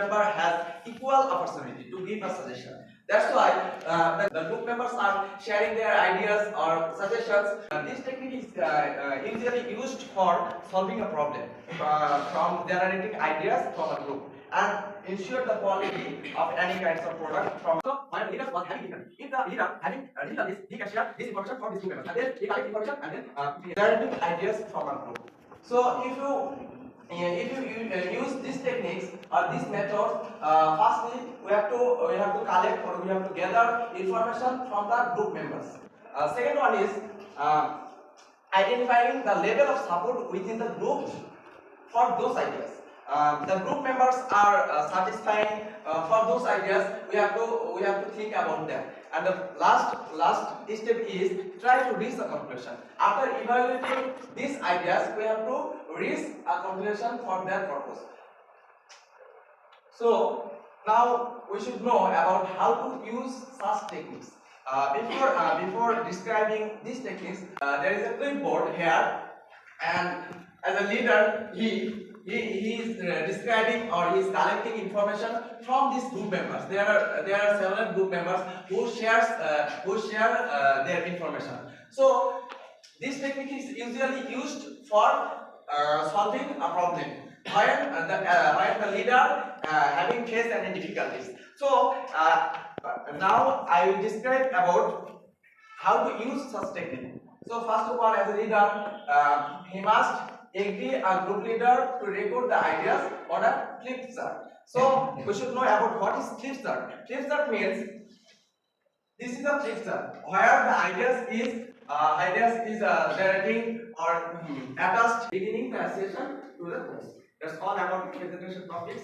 member has equal opportunity to give a suggestion. That's why uh, the, the group members are sharing their ideas or suggestions. Uh, this technique is uh, uh, usually used for solving a problem uh, from generating ideas from a group and ensure the quality of any kinds of product from So my leader was having different. If the leader having uh, written this, he can share this information from his group members. And then he collect information and then uh, generating ideas from a group. So if you uh, if you uh, use these techniques or these methods, uh, firstly we have to we have to collect or we have to gather information from the group members. Uh, second one is uh, identifying the level of support within the group for those ideas. Um, the group members are uh, satisfying uh, for those ideas. We have to we have to think about them. And the last last step is try to reach a conclusion. After evaluating these ideas, we have to reach a conclusion for their purpose. So now we should know about how to use such techniques. Uh, before uh, before describing these techniques, uh, there is a clipboard here, and as a leader, he he, he is uh, describing or he is collecting information from these group members. There are there are several group members who shares uh, who share uh, their information. So this technique is usually used for uh, solving a problem when uh, the when the leader having faced any difficulties. So now I will describe about how to use such technique. So first of all, as a leader, he must agree a group leader to record the ideas on a flip chart. So we should know about what is flip chart. Flip chart means this is a flip chart where the ideas is uh, ideas is uh, generating or hmm, attached beginning the session to the course. That's all about presentation topics.